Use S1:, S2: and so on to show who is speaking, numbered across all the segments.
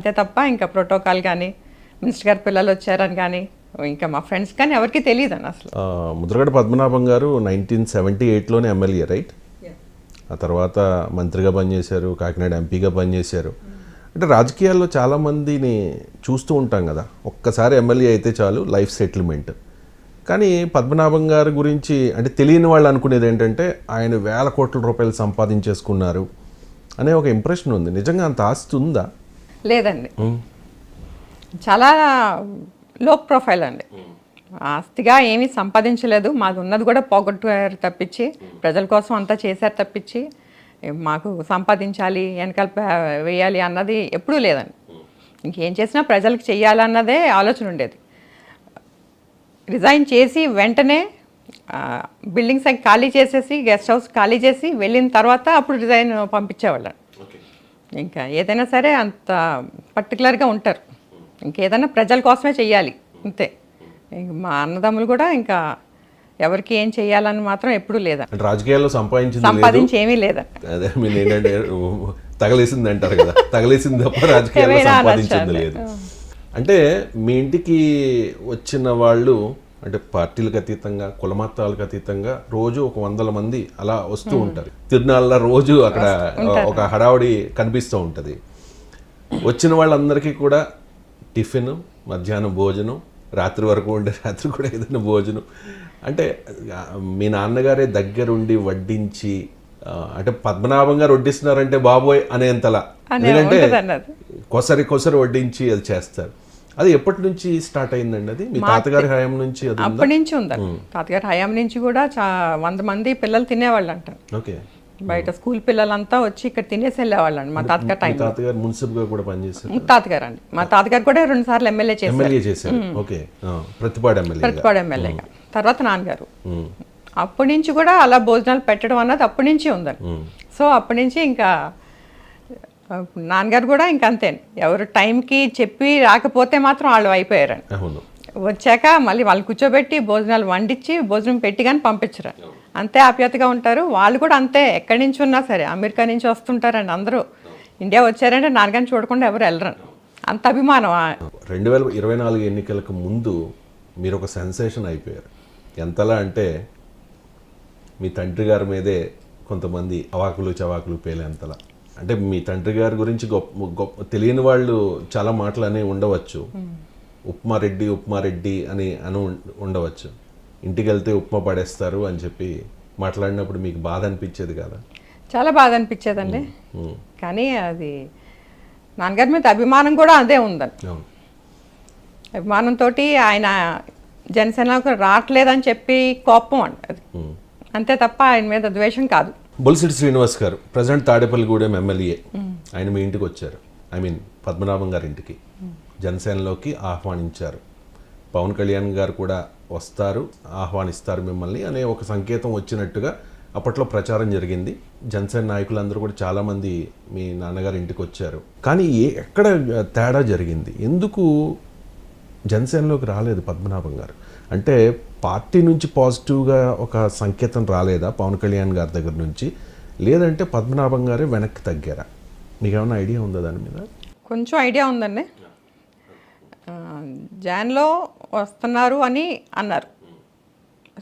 S1: అంతే తప్ప ఇంకా ప్రోటోకాల్ కానీ మినిస్టర్ గారి పిల్లలు వచ్చారని కానీ ఇంకా మా ఫ్రెండ్స్ కానీ ఎవరికి తెలియదు అని అసలు
S2: ముద్రగడ పద్మనాభం గారు నైన్టీన్ సెవెంటీ ఎయిట్లోనే ఎమ్మెల్యే రైట్ ఆ తర్వాత మంత్రిగా పనిచేశారు కాకినాడ ఎంపీగా పనిచేశారు. అంటే రాజకీయాల్లో చాలామందిని చూస్తూ ఉంటాం కదా. ఒక్కసారి ఎమ్మెల్యే అయితే చాలు లైఫ్ సెటిల్మెంట్. కానీ పద్మనాభం గారి గురించి అంటే తెలియని వాళ్ళు అనుకునేది ఏంటంటే ఆయన వేల కోట్ల రూపాయలు సంపాదించేసుకున్నారు అనే ఒక ఇంప్రెషన్ ఉంది. నిజంగా అంత ఆస్తి ఉందా?
S1: లేదండి. చాలా లో ప్రొఫైల్ అండి. ఆస్తిగా ఏమీ సంపాదించలేదు. మాది ఉన్నది కూడా పోగొట్టారు తప్పించి ప్రజల కోసం అంతా చేశారు తప్పించి మాకు సంపాదించాలి వెనకాల వేయాలి అన్నది ఎప్పుడూ లేదండి. ఇంకేం చేసినా ప్రజలకు చెయ్యాలన్నదే ఆలోచన ఉండేది. రిజైన్ చేసి వెంటనే బిల్డింగ్స్ అవి ఖాళీ చేసేసి గెస్ట్ హౌస్ ఖాళీ చేసి వెళ్ళిన తర్వాత అప్పుడు రిజైన్ పంపించేవాళ్ళం. ఇంకా ఏదైనా సరే అంత పర్టికులర్గా ఉంటారు. ఇంకేదైనా ప్రజల కోసమే చెయ్యాలి. అంతే. మా అన్నదమ్ములు కూడా ఇంకా ఎవరికి ఏం చెయ్యాలని మాత్రం ఎప్పుడూ లేదా.
S2: రాజకీయాల్లో సంపాదించింది లేదు.
S1: సంపాదించి ఏమీ లేదండి
S2: అదే మీరు ఏంటంటే తగలేసింది అంటారు కదా. తగలేసింది తప్ప రాజకీయాల్లో సంపాదించింది లేదు. అంటే మీ ఇంటికి వచ్చిన వాళ్ళు అంటే పార్టీలకు అతీతంగా కులమతాలకు అతీతంగా రోజు ఒక వందల మంది అలా వస్తూ ఉంటారు. తిరునాళ్ళ రోజు అక్కడ ఒక హడావుడి కనిపిస్తూ ఉంటుంది. వచ్చిన వాళ్ళందరికీ కూడా టిఫిన్ మధ్యాహ్నం భోజనం రాత్రి వరకు ఉండే రాత్రి కూడా ఏదైనా భోజనం. అంటే మీ నాన్నగారే దగ్గరుండి వడ్డించి అంటే పద్మనాభం గారు వడ్డిస్తున్నారంటే బాబోయ్ అనేంతలా.
S1: అనే
S2: ఎందుకంటే. కొసరి కొసరి వడ్డించి అది చేస్తారు. అది ఎప్పటి నుంచి స్టార్ట్ అయిందండి అది? మీ తాతగారి హయాం నుంచి
S1: అప్పటి నుంచి ఉందండి తాతగారు హయాం నుంచి కూడా చా వంద మంది పిల్లలు తినేవాళ్ళు అంట
S2: ఓకే.
S1: బయట స్కూల్ పిల్లలంతా వచ్చి ఇక్కడ తినేసి వెళ్ళేవాళ్ళండి మా తాతగారు టైం
S2: తాతగారు మున్సిపల్గా కూడా పనిచేశారు?
S1: తాతగారు అండి మా తాతగారు కూడా రెండు సార్లు ఎమ్మెల్యే చేశారు.
S2: ఎమ్మెల్యే చేశారు. ఓకే. ప్రతిపాడు ఎమ్మెల్యే
S1: ప్రతిపాడు ఎమ్మెల్యేగా తర్వాత నాన్నగారు. అప్పటి నుంచి కూడా అలా భోజనాలు పెట్టడం అన్నది అప్పటి నుంచి ఉందండి. సో అప్పటి నుంచి ఇంకా నాన్నగారు కూడా ఇంకా అంతే. ఎవరు టైంకి చెప్పి రాకపోతే మాత్రం వాళ్ళు అయిపోయారండి
S2: అవును.
S1: వచ్చాక మళ్ళీ వాళ్ళు కూర్చోబెట్టి భోజనాలు వండించి భోజనం పెట్టి కానీ పంపించరు. అంతే ఆప్యాయతగా ఉంటారు. వాళ్ళు కూడా అంతే. ఎక్కడి నుంచి ఉన్నా సరే అమెరికా నుంచి వస్తుంటారండి అందరూ. ఇండియా వచ్చారంటే నాన్నగారిని చూడకుండా ఎవరు వెళ్ళరు. అంత అభిమానం
S2: రెండు వేల ఇరవై నాలుగు ఎన్నికలకు ముందు మీరు ఒక సెన్సేషన్ అయిపోయారు. ఎంతలా అంటే మీ తండ్రి గారి మీదే కొంతమంది అవాకులు చవాకులు పేలేంతలా. అంటే మీ తండ్రి గారి గురించి గొప్ప గొప్ప తెలియని వాళ్ళు చాలా మాటలు అని ఉండవచ్చు. ఉప్మారెడ్డి ఉప్మారెడ్డి అని అని ఉండవచ్చు. ఇంటికి వెళ్తే ఉప్మా పడేస్తారు అని చెప్పి మాట్లాడినప్పుడు మీకు బాధ అనిపించేది కదా?
S1: చాలా బాధ అనిపించేదండి. కానీ అది నాన్నగారి మీద అభిమానం కూడా అదే ఉందండి అభిమానంతో ఆయన జనసేనకు రావట్లేదని చెప్పి కోపం అండి అది. అంతే తప్ప ఆయన మీద ద్వేషం కాదు.
S2: బొలిసిడి శ్రీనివాస్ గారు ప్రజెంట్ తాడేపల్లిగూడెం ఎమ్మెల్యే. ఆయన మీ ఇంటికి వచ్చారు. ఐ మీన్ పద్మనాభం గారి ఇంటికి. జనసేనలోకి ఆహ్వానించారు. పవన్ కళ్యాణ్ గారు కూడా వస్తారు ఆహ్వానిస్తారు మిమ్మల్ని అనే ఒక సంకేతం వచ్చినట్టుగా అప్పట్లో ప్రచారం జరిగింది. జనసేన నాయకులందరూ కూడా చాలామంది మీ నాన్నగారి ఇంటికి వచ్చారు. కానీ ఏ ఎక్కడ తేడా జరిగింది? ఎందుకు జనసేనలోకి రాలేదు పద్మనాభం గారు? అంటే పార్టీ నుంచి పాజిటివ్గా ఒక సంకేతం రాలేదా పవన్ కళ్యాణ్ గారి దగ్గర నుంచి? లేదంటే పద్మనాభం గారే వెనక్కి తగ్గారా? మీకు ఏమైనా ఐడియా ఉందా దాని మీద?
S1: కొంచెం ఐడియా ఉందండి. జాన్లో వస్తున్నారు అని అన్నారు.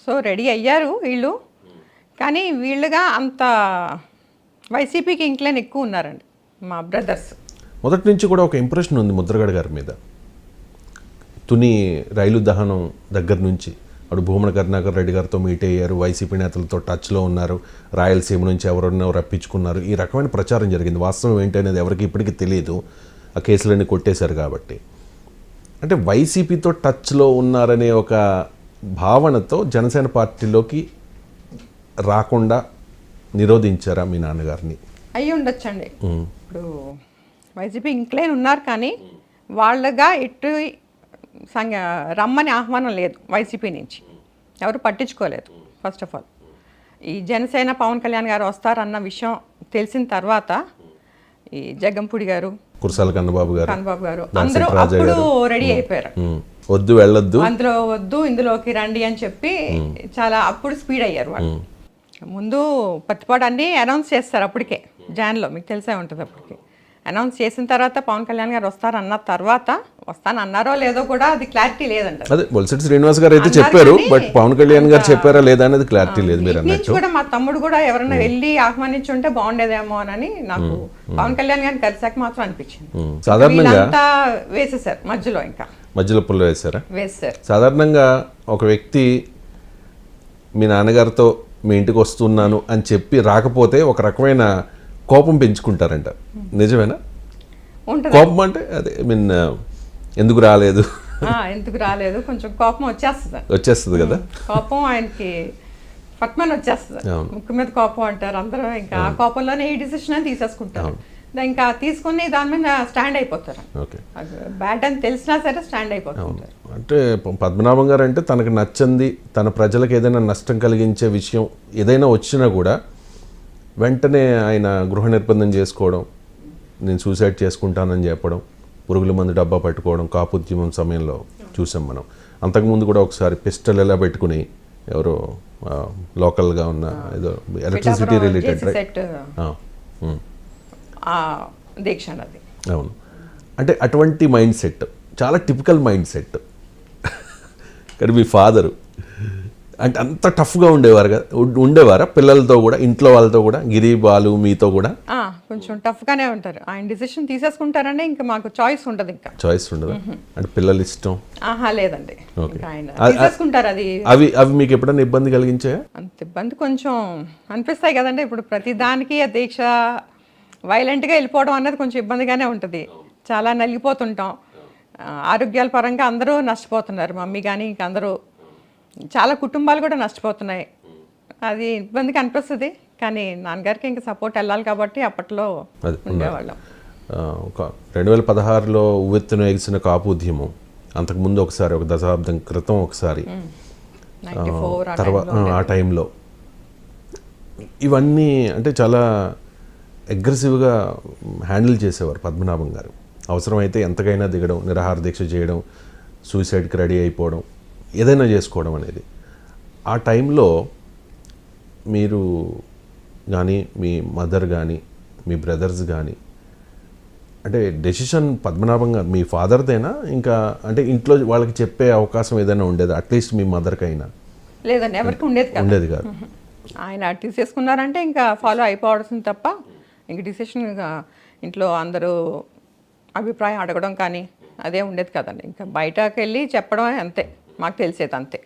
S1: సో రెడీ అయ్యారు వీళ్ళు. కానీ వీళ్ళుగా అంత వైసీపీకి ఇంక్లైన్ ఎక్కువ ఉన్నారండి మా బ్రదర్స్.
S2: మొదటి నుంచి కూడా ఒక ఇంప్రెషన్ ఉంది ముద్రగడ గారి మీద. తుని రైలు దహనం దగ్గర నుంచి. అప్పుడు భూమన కరుణాకర్ రెడ్డి గారితో మీట్ అయ్యారు. వైసీపీ నేతలతో టచ్లో ఉన్నారు. రాయలసీమ నుంచి ఎవరన్నా రప్పించుకున్నారు. ఈ రకమైన ప్రచారం జరిగింది. వాస్తవం ఏంటి అనేది ఎవరికి ఇప్పటికీ తెలియదు ఆ కేసులన్నీ కొట్టేశారు కాబట్టి. అంటే వైసీపీతో టచ్లో ఉన్నారనే ఒక భావనతో జనసేన పార్టీలోకి రాకుండా నిరోధించారా మీ నాన్నగారిని?
S1: అయ్యి ఉండొచ్చండి. ఇప్పుడు వైసీపీ ఇంక్లైన్ ఉన్నారు కానీ వాళ్ళగా ఇటు సంగ రమ్మని ఆహ్వానం లేదు వైసీపీ నుంచి. ఎవరు పట్టించుకోలేదు ఫస్ట్ ఆఫ్ ఆల్ ఈ జనసేన పవన్ కళ్యాణ్ గారు వస్తారన్న విషయం తెలిసిన తర్వాత ఈ జగ్గంపూడి గారు
S2: కురసాల కన్నబాబు గారు
S1: కన్నబాబు గారు అందరూ అప్పుడు రెడీ అయిపోయారు.
S2: వద్దు వెళ్ళొద్దు.
S1: అందులో వద్దు ఇందులోకి రండి అని చెప్పి చాలా అప్పుడు స్పీడ్ అయ్యారు వాళ్ళు. ముందు పత్తిపాడు అన్ని అనౌన్స్ చేస్తారు అప్పటికే జాన్లో మీకు తెలిసే ఉంటుంది అప్పటికి. అనౌన్స్ చేసిన తర్వాత పవన్ కళ్యాణ్ గారు వస్తారు అన్న తర్వాత వస్తాను అన్నారో లేదో కూడా అది క్లారిటీ లేదంట.
S2: అదే బొలిశెట్టి శ్రీనివాస్ గారు అయితే చెప్పారు బట్ పవన్ కళ్యాణ్ గారు చెప్పారా లేదా అనేది క్లారిటీ లేదు మీరు అన్నట్టు.
S1: కూడా మా తమ్ముడు కూడా ఎవరైనా వెళ్ళి ఆహ్వానించి ఉంటే బాగుండేదేమో అని నాకు పవన్ కళ్యాణ్ గారిని కలిసాక మాత్రం అనిపించింది.
S2: సాధారణంగా
S1: వేసేసారు మధ్యలో ఇంకా.
S2: మధ్యలో పుల్ల వేశారా?
S1: వేసేసారు
S2: సాధారణంగా ఒక వ్యక్తి మీ నాన్నగారితో మీ ఇంటికి వస్తున్నాను అని చెప్పి రాకపోతే ఒక రకమైన కోపం పెంచుకుంటారంట. నిజమేనా? కోపం అంటే అదే ఐ మీన్ ఎందుకు రాలేదు?
S1: ఎందుకు రాలేదు? కొంచెం కోపం వచ్చేస్తుంది.
S2: వచ్చేస్తుంది కదా?
S1: కోపం ఆయనకి పట్మని వచ్చేస్తుంది. ముక్కు మీద కోపం అంటారు అందరూ ఇంకా ఆ కోపంలోనే ఈ డిసిషన్ అని తీసేసుకుంటారు. ఇంకా తీసుకుని దాని మీద స్టాండ్ అయిపోతారు.
S2: ఓకే.
S1: బ్యాడ్ అని తెలిసినా సరే స్టాండ్ అయిపోతుంటారు.
S2: అంటే పద్మనాభం గారు అంటే తనకు నచ్చంది తన ప్రజలకు ఏదైనా నష్టం కలిగించే విషయం ఏదైనా వచ్చినా కూడా వెంటనే ఆయన గృహ నిర్బంధం చేసుకోవడం నేను సూసైడ్ చేసుకుంటానని చెప్పడం పురుగుల మందు డబ్బా పట్టుకోవడం కాపుద్యమం సమయంలో చూసాం మనం. అంతకుముందు కూడా ఒకసారి పిస్టల్ ఎలా పెట్టుకుని ఎవరో లోకల్గా ఉన్న ఏదో ఎలక్ట్రిసిటీ రిలేటెడ్ అవును. అంటే అటువంటి మైండ్ సెట్ చాలా టిపికల్ మైండ్ సెట్ కానీ మీ ఫాదరు అంటే అంత టఫ్గా ఉండేవారు కదా ఉండేవారా? పిల్లలతో కూడా ఇంట్లో వాళ్ళతో కూడా గిరి బాలు మీతో కూడా?
S1: కొంచెం tough గానే ఉంటారు. ఆయన డిసిషన్ తీసేసుకుంటారంటే ఇంకా మాకు చాయిస్ ఉండదు ఇంకా.
S2: చాయిస్ ఉండదు? అంటే పిల్లల ఇష్టం?
S1: ఆహా లేదండి. తీసేసుకుంటారు అది.
S2: అవి అవి మీకు ఎప్పుడైనా ఇబ్బంది కలిగించాయా?
S1: అంత ఇబ్బంది కొంచెం అనిపిస్తాయి కదండి. ఇప్పుడు ప్రతి దానికి దీక్ష వైలెంట్గా వెళ్ళిపోవడం అనేది కొంచెం ఇబ్బందిగానే ఉంటుంది. చాలా నలిగిపోతుంటాం. ఆరోగ్యాల పరంగా అందరూ నష్టపోతున్నారు. మమ్మీ కానీ ఇంక అందరూ చాలా కుటుంబాలు కూడా నష్టపోతున్నాయి. అది ఇబ్బందిగా అనిపిస్తుంది కానీ నాన్నగారికి ఇంకా సపోర్ట్ వెళ్ళాలి కాబట్టి అప్పట్లో ఉండేవాళ్ళం.
S2: ఒక రెండు వేల పదహారులో ఉవ్వెత్తున ఎగిసిన కాపు ఉద్యమం అంతకుముందు ఒకసారి ఒక దశాబ్దం క్రితం ఒకసారి. తర్వాత ఆ టైంలో. ఇవన్నీ అంటే చాలా అగ్రెసివ్గా హ్యాండిల్ చేసేవారు పద్మనాభం గారు. అవసరమైతే ఎంతకైనా దిగడం నిరాహార దీక్ష చేయడం సూసైడ్కి రెడీ అయిపోవడం ఏదైనా చేసుకోవడం అనేది. ఆ టైంలో మీరు కానీ మీ మదర్ కానీ మీ బ్రదర్స్ కానీ అంటే డెసిషన్ పద్మనాభం గారు మీ ఫాదర్దేనా? ఇంకా అంటే ఇంట్లో వాళ్ళకి చెప్పే అవకాశం ఏదైనా ఉండేది? అట్లీస్ట్ మీ మదర్కైనా?
S1: లేదండి ఎవరికి ఉండేది కదా.
S2: ఉండేది కాదు.
S1: ఆయన తీసేసుకున్నారంటే ఇంకా ఫాలో అయిపోవాల్సింది తప్ప ఇంక డిసిషన్ ఇంట్లో అందరూ అభిప్రాయం అడగడం కానీ అదే ఉండేది కదండి. ఇంకా బయటకు వెళ్ళి చెప్పడం అంతే. మాకు తెలిసేది అంతే